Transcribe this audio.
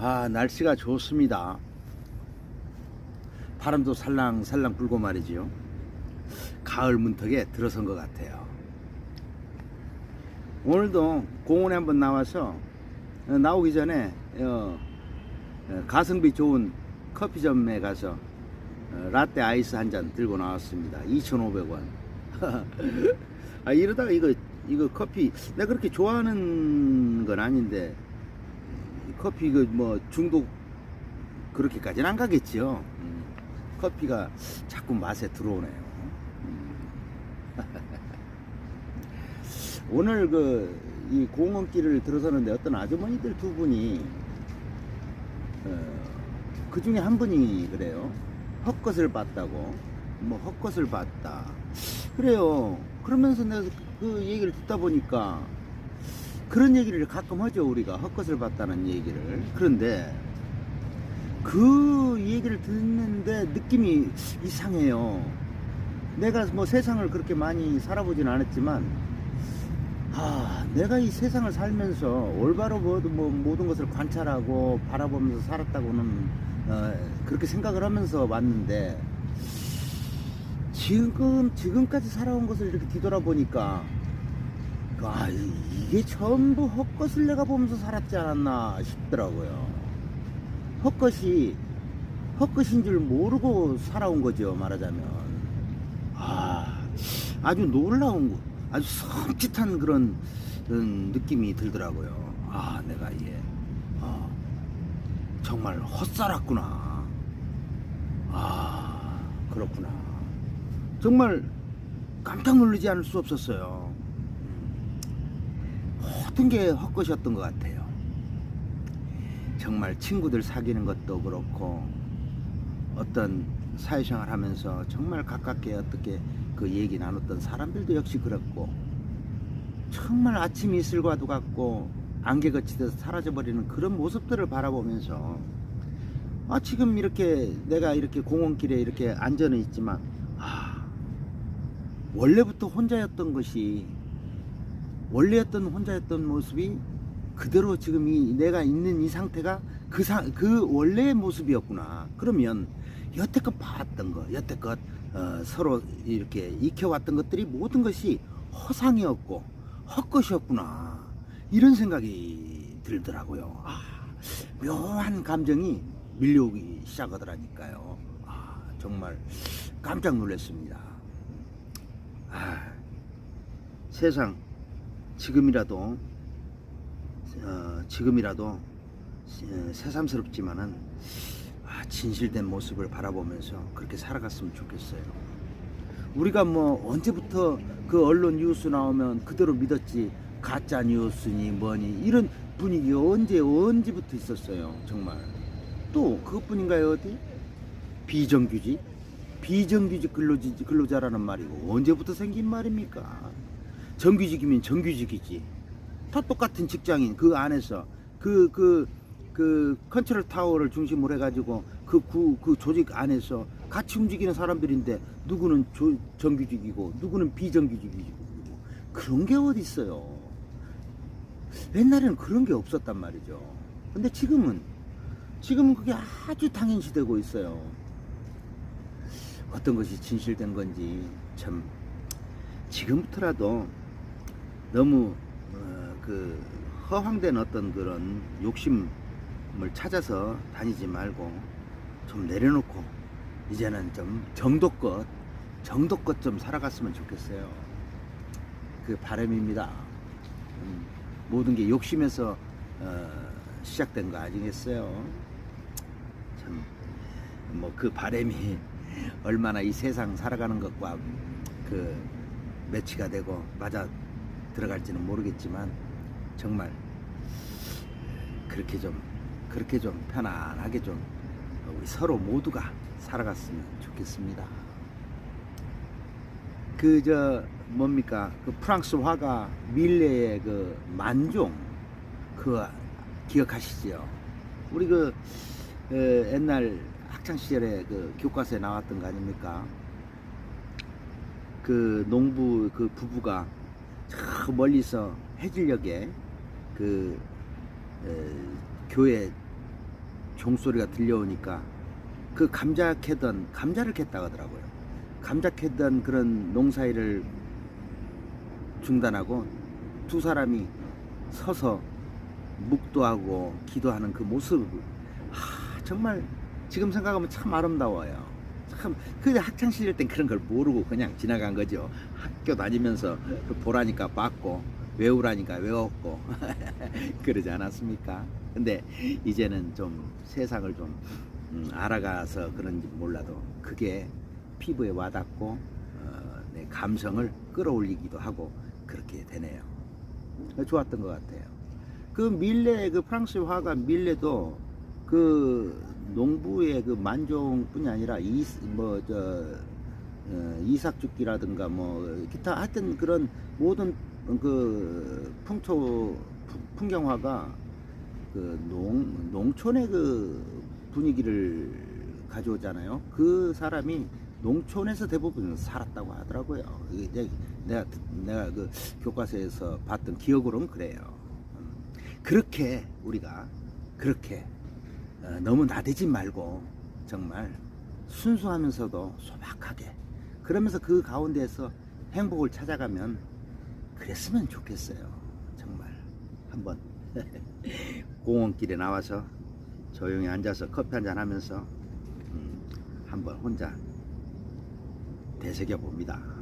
아, 날씨가 좋습니다. 바람도 살랑살랑 불고 말이지요. 가을 문턱에 들어선 것 같아요. 오늘도 공원에 한번 나와서 어, 나오기 전에 어, 어, 가성비 좋은 커피점에 가서 어, 라떼 아이스 한 잔 들고 나왔습니다. 2,500원. 아, 이러다가 이거 이거 커피 내가 그렇게 좋아하는 건 아닌데 이 커피 그 뭐 중독 그렇게까지는 안 가겠죠. 음, 커피가 자꾸 맛에 들어오네요. 음. 오늘 그 이 공원길을 들어서는데 어떤 아주머니들 두 분이 어, 그 중에 한 분이 그래요. 헛것을 봤다고. 뭐 헛것을 봤다. 그래요. 그러면서 내가 그 얘기를 듣다 보니까 그런 얘기를 가끔 하죠. 우리가 헛것을 봤다는 얘기를. 그런데 그 얘기를 듣는데 느낌이 이상해요. 내가 뭐 세상을 그렇게 많이 살아보진 않았지만 아, 내가 이 세상을 살면서 올바로 모든, 뭐, 모든 것을 관찰하고 바라보면서 살았다고는 어, 그렇게 생각을 하면서 왔는데 지금 지금까지 살아온 것을 이렇게 뒤돌아보니까 아 이- 이게 전부 헛것을 내가 보면서 살았지 않았나 싶더라고요. 헛것이 헛것인 줄 모르고 살아온 거죠 말하자면 아 아주 놀라운 거 아주 섬찟한 그런 음, 느낌이 들더라고요. 아 내가 얘 아, 정말 헛살았구나. 아 그렇구나. 정말 깜짝 놀라지 않을 수 없었어요. 모든 게 헛것이었던 것 같아요. 정말 친구들 사귀는 것도 그렇고 어떤 사회생활 하면서 정말 가깝게 어떻게 그 얘기 나눴던 사람들도 역시 그렇고 정말 아침 이슬과도 같고 안개 거치듯 사라져버리는 그런 모습들을 바라보면서 아 지금 이렇게 내가 이렇게 공원길에 이렇게 앉아는 있지만 아 원래부터 혼자였던 것이 원래였던 혼자였던 모습이 그대로 지금 이 내가 있는 이 상태가 그, 상, 그 원래의 모습이었구나. 그러면 여태껏 봐왔던 거, 여태껏 어, 서로 이렇게 익혀왔던 것들이 모든 것이 허상이었고 헛것이었구나. 이런 생각이 들더라고요. 아, 묘한 감정이 밀려오기 시작하더라니까요. 아, 정말 깜짝 놀랐습니다. 아, 세상 지금이라도 어, 지금이라도 어, 새삼스럽지만은 아, 진실된 모습을 바라보면서 그렇게 살아갔으면 좋겠어요. 우리가 뭐 언제부터 그 언론 뉴스 나오면 그대로 믿었지 가짜 뉴스니 뭐니 이런 분위기 언제 언제부터 있었어요 정말? 또 그것뿐인가요 어디? 비정규직? 비정규직 근로지, 근로자라는 말이고 언제부터 생긴 말입니까 정규직이면 정규직이지 다 똑같은 직장인 그 안에서 그 그 그 컨트롤 타워를 중심으로 해가지고 그, 구, 그 조직 안에서 같이 움직이는 사람들인데 누구는 조, 정규직이고 누구는 비정규직이고 그런 게 어디 있어요? 옛날에는 그런 게 없었단 말이죠. 근데 지금은 지금은 그게 아주 당연시되고 있어요. 어떤 것이 진실된 건지 참 지금부터라도 너무 어, 그 허황된 어떤 그런 욕심을 찾아서 다니지 말고 좀 내려놓고 이제는 좀 정도껏 정도껏 좀 살아갔으면 좋겠어요. 그 바람입니다. 음, 모든 게 욕심에서 어, 시작된 거 아니겠어요? 참 뭐 그 바람이 얼마나 이 세상 살아가는 것과 그 매치가 되고 맞아 들어갈지는 모르겠지만 정말 그렇게 좀 그렇게 좀 편안하게 좀 우리 서로 모두가 살아갔으면 좋겠습니다. 그 저 뭡니까 그 프랑스 화가 밀레의 그 만종 그 기억하시죠? 우리 그 에, 옛날 학창 시절에 그 교과서에 나왔던 거 아닙니까? 그 농부 그 부부가 저 멀리서 해질녘에 그 에, 교회 종소리가 들려오니까 그 감자 캐던 감자를 캤다고 하더라고요. 감자 캐던 그런 농사일을 중단하고 두 사람이 서서 묵도 하고 기도하는 그 모습 하, 정말 지금 생각하면 참 아름다워요. 참, 그 학창 시절 땐 그런 걸 모르고 그냥 지나간 거죠. 학교 다니면서 그 보라니까 봤고 외우라니까 외웠고 그러지 않았습니까? 근데 이제는 좀 세상을 좀 음, 알아가서 그런지 몰라도 그게 피부에 와닿고 어, 내 감성을 끌어올리기도 하고 그렇게 되네요. 좋았던 것 같아요. 그 밀레 그 프랑스 화가 밀레도 그 농부의 그 만종뿐이 아니라 이뭐저 어, 이삭죽기라든가 뭐 기타 하여튼 그런 모든 그 풍토 풍- 풍경화가 그 농 농촌의 그 분위기를 가져오잖아요. 그 사람이 농촌에서 대부분 살았다고 하더라고요. 이제 내가 듣- 내가 그 교과서에서 봤던 기억으로는 그래요. 음, 그렇게 우리가 그렇게 어, 너무 나대지 말고 정말 순수하면서도 소박하게 그러면서 그 가운데에서 행복을 찾아가면 그랬으면 좋겠어요. 정말 한번 공원길에 나와서 조용히 앉아서 커피 한잔 하면서 음, 한번 혼자 되새겨 봅니다.